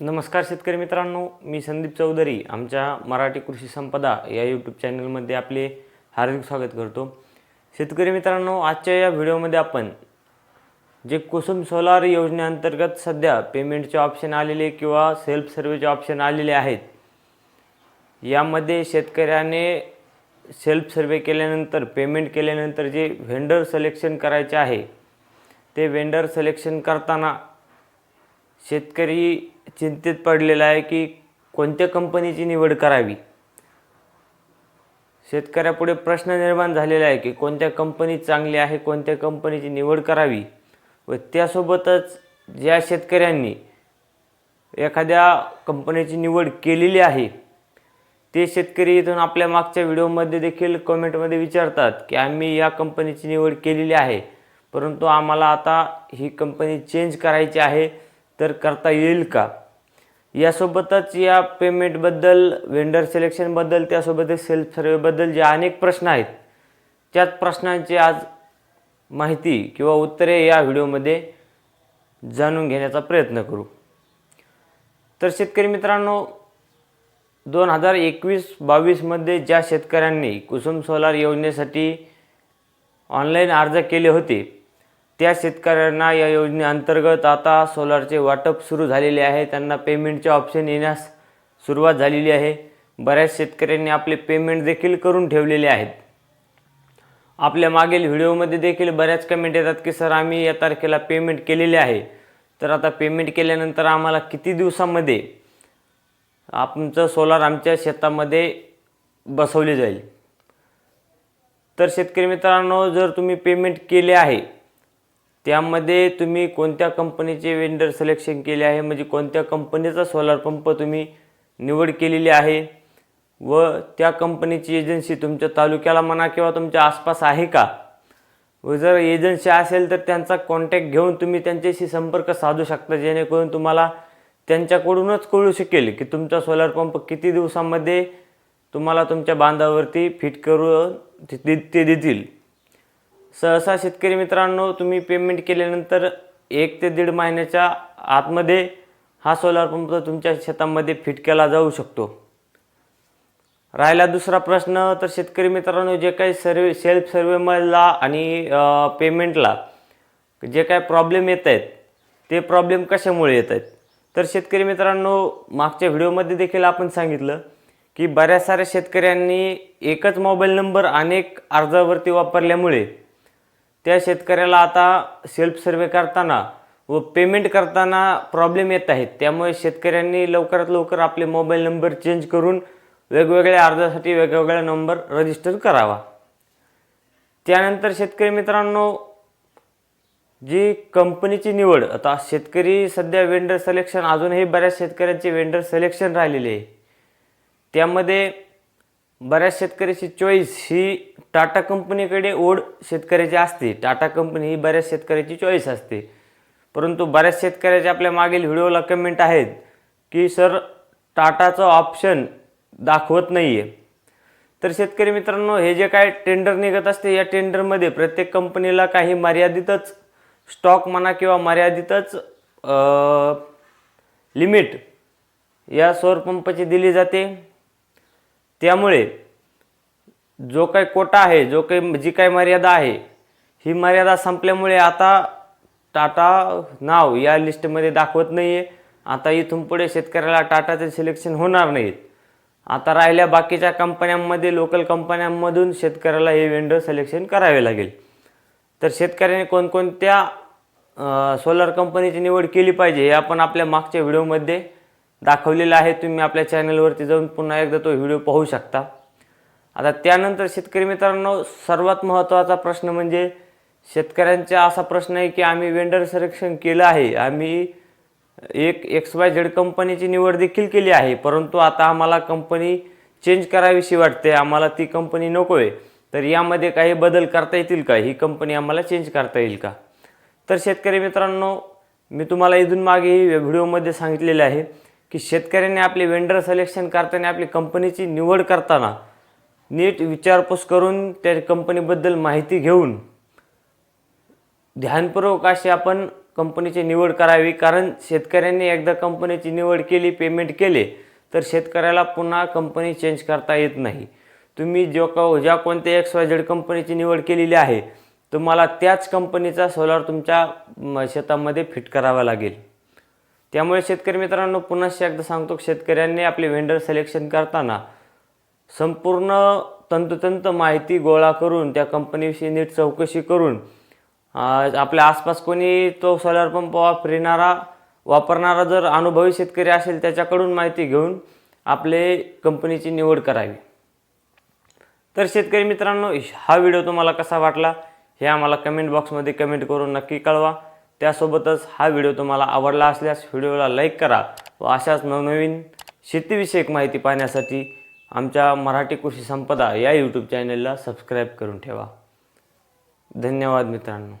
नमस्कार शेतकरी मित्रांनो मी संदीप चौधरी आमच्या मराठी कृषी संपदा या यूट्यूब चॅनलमध्ये आपले हार्दिक स्वागत करतो. शेतकरी मित्रांनो आजच्या या व्हिडिओमध्ये आपण जे कुसुम सोलार योजनेअंतर्गत सध्या पेमेंटचे ऑप्शन आलेले किंवा सेल्फ सर्वेचे ऑप्शन आलेले आहेत यामध्ये शेतकऱ्याने सेल्फ सर्वे केल्यानंतर पेमेंट केल्यानंतर जे व्हेंडर सिलेक्शन करायचे आहे ते वेंडर सिलेक्शन करताना शेतकरी चिंतेत पडलेला आहे की कोणत्या कंपनीची निवड करावी? शेतकऱ्यापुढे प्रश्न निर्माण झालेला आहे की कोणत्या कंपनी चांगली आहे कोणत्या कंपनीची निवड करावी? व त्यासोबतच ज्या शेतकऱ्यांनी एखाद्या कंपनीची निवड केलेली आहे ते शेतकरी इथून आपल्या मागच्या व्हिडिओमध्ये देखील कमेंटमध्ये विचारतात की आम्ही या कंपनीची निवड केलेली आहे परंतु आम्हाला आता ही कंपनी चेंज करायची आहे तर करता येईल का? यासोबतच या पेमेंटबद्दल वेंडर सिलेक्शनबद्दल त्यासोबतच सेल्फ सर्वेबद्दल जे अनेक प्रश्न आहेत त्याच प्रश्नांची आज माहिती किंवा उत्तरे या व्हिडिओमध्ये जाणून घेण्याचा प्रयत्न करू. तर शेतकरी मित्रांनो दोन हजार एकवीस बावीसमध्ये ज्या शेतकऱ्यांनी कुसुम सोलार योजनेसाठी ऑनलाईन अर्ज केले होते त्या शेतकऱ्यांना या योजनेअंतर्गत आता सोलारचे वाटप सुरू झालेले आहे. त्यांना पेमेंटचे ऑप्शन येण्यास सुरुवात झालेली आहे. बऱ्याच शेतकऱ्यांनी आपले पेमेंट देखील करून ठेवलेले आहेत. आपल्या मागील व्हिडिओमध्ये देखील बऱ्याच कमेंट येतात की सर आम्ही या तारखेला पेमेंट केलेले आहे. तर आता पेमेंट केल्यानंतर आम्हाला किती दिवसामध्ये आमचं सोलार आमच्या शेतामध्ये बसवले जाईल? तर शेतकरी मित्रांनो जर तुम्ही पेमेंट केले आहे त्यामध्ये तुम्ही कोणत्या कंपनीचे वेंडर सिलेक्शन केले आहे? म्हणजे कोणत्या कंपनीचा सोलार पंप तुम्ही निवड केलेली आहे? व त्या कंपनीची एजन्सी तुमच्या तालुक्याला म्हणा किंवा तुमच्या आसपास आहे का? व जर एजन्सी असेल तर त्यांचा कॉन्टॅक्ट घेऊन तुम्ही त्यांच्याशी संपर्क साधू शकता जेणेकरून तुम्हाला त्यांच्याकडूनच कळू शकेल की तुमचा सोलार पंप किती दिवसामध्ये तुम्हाला तुमच्या बांधावरती फिट करून ते- ते देतील. सहसा शेतकरी मित्रांनो तुम्ही पेमेंट केल्यानंतर एक ते दीड महिन्याच्या आतमध्ये हा सोलार पंप तुमच्या शेतामध्ये फिट केला जाऊ शकतो. राहिला दुसरा प्रश्न तर शेतकरी मित्रांनो जे काही सर्वे सेल्फ सर्वेमधला आणि पेमेंटला जे काय प्रॉब्लेम येत आहेत ते प्रॉब्लेम कशामुळे येत आहेत? तर शेतकरी मित्रांनो मागच्या व्हिडिओमध्ये देखील आपण सांगितलं की बऱ्याच साऱ्या शेतकऱ्यांनी एकच मोबाईल नंबर अनेक अर्जावरती वापरल्यामुळे त्या शेतकऱ्याला आता सेल्फ सर्वे करताना व पेमेंट करताना प्रॉब्लेम येत आहेत. त्यामुळे शेतकऱ्यांनी लवकरात लवकर आपले मोबाईल नंबर चेंज करून वेगवेगळ्या अर्जासाठी वेगवेगळा नंबर रजिस्टर करावा. त्यानंतर शेतकरी मित्रांनो जी कंपनीची निवड आता शेतकरी सध्या वेंडर सिलेक्शन अजूनही बऱ्याच शेतकऱ्यांचे वेंडर सिलेक्शन राहिलेले आहे. त्यामध्ये बऱ्याच शेतकऱ्याची चॉईस ही टाटा कंपनीकडे ओढ शेतकऱ्याची असते. टाटा कंपनी ही बऱ्याच शेतकऱ्याची चॉईस असते. परंतु बऱ्याच शेतकऱ्याचे आपल्या मागील व्हिडिओला कमेंट आहेत की सर टाटाचं ऑप्शन दाखवत नाही आहे तर शेतकरी मित्रांनो हे जे काय टेंडर निघत असते या टेंडरमध्ये प्रत्येक कंपनीला काही मर्यादितच स्टॉक म्हणा किंवा मर्यादितच लिमिट या सौर पंपाची दिली जाते. त्यामुळे जो काही कोटा आहे जो काही जी काही मर्यादा आहे ही मर्यादा संपल्यामुळे आता टाटा नाव या लिस्टमध्ये दाखवत नाही आहे आता इथून पुढे शेतकऱ्याला टाटाचे सिलेक्शन होणार नाहीत. आता राहिल्या बाकीच्या कंपन्यांमध्ये लोकल कंपन्यांमधून शेतकऱ्याला हे वेंडर सिलेक्शन करावे लागेल. तर शेतकऱ्याने कोणकोणत्या सोलर कंपनीची निवड केली पाहिजे हे आपण आपल्या मागच्या व्हिडिओमध्ये दाखवलेलं आहे. तुम्ही आपल्या चॅनलवरती जाऊन पुन्हा एकदा तो व्हिडिओ पाहू शकता. आता त्यानंतर शेतकरी मित्रांनो सर्वात महत्त्वाचा प्रश्न म्हणजे शेतकऱ्यांचा असा प्रश्न आहे की आम्ही वेंडर सिलेक्शन केलं आहे. आम्ही एक एक्स वाय झेड कंपनीची निवड देखील केली आहे. परंतु आता आम्हाला कंपनी चेंज करावीशी वाटते. आम्हाला ती कंपनी नको आहे तर यामध्ये काही बदल करता येतील का? ही कंपनी आम्हाला चेंज करता येईल का? तर शेतकरी मित्रांनो मी तुम्हाला इथून मागे व्हिडिओमध्ये सांगितलेले आहे. की शेतकऱ्यांनी आपले वेंडर सिलेक्शन करताना आपली कंपनीची निवड करताना नीट विचारपूस करून त्या कंपनीबद्दल माहिती घेऊन ध्यानपूर्वक अशी आपण कंपनीची निवड करावी. कारण शेतकऱ्यांनी एकदा कंपनीची निवड केली पेमेंट केले तर शेतकऱ्याला पुन्हा कंपनी चेंज करता येत नाही. तुम्ही जो का ज्या कोणत्या एक्स वाय झेड कंपनीची निवड केलेली आहे तुम्हाला त्याच कंपनीचा सोलार तुमच्या शेतामध्ये फिट करावा लागेल. त्यामुळे शेतकरी मित्रांनो पुन्हा एकदा सांगतो शेतकऱ्यांनी आपले व्हेंडर सिलेक्शन करताना संपूर्ण तंतोतंत माहिती गोळा करून त्या कंपनीविषयी नीट चौकशी करून आपल्या आसपास कोणी तो सोलार पंप वापरणारा वापरणारा जर अनुभवी शेतकरी असेल त्याच्याकडून माहिती घेऊन आपले कंपनीची निवड करावी. तर शेतकरी मित्रांनो हा व्हिडिओ तुम्हाला कसा वाटला हे आम्हाला कमेंट बॉक्समध्ये कमेंट करून नक्की कळवा. त्यासोबतच हा व्हिडिओ तुम्हाला आवडला असल्यास व्हिडिओला लाईक करा व अशाच नवनवीन शेतीविषयक माहिती पाहण्यासाठी आमच्या मराठी कृषी संपदा या यूट्यूब चॅनलला सबस्क्राईब करून ठेवा. धन्यवाद मित्रांनो.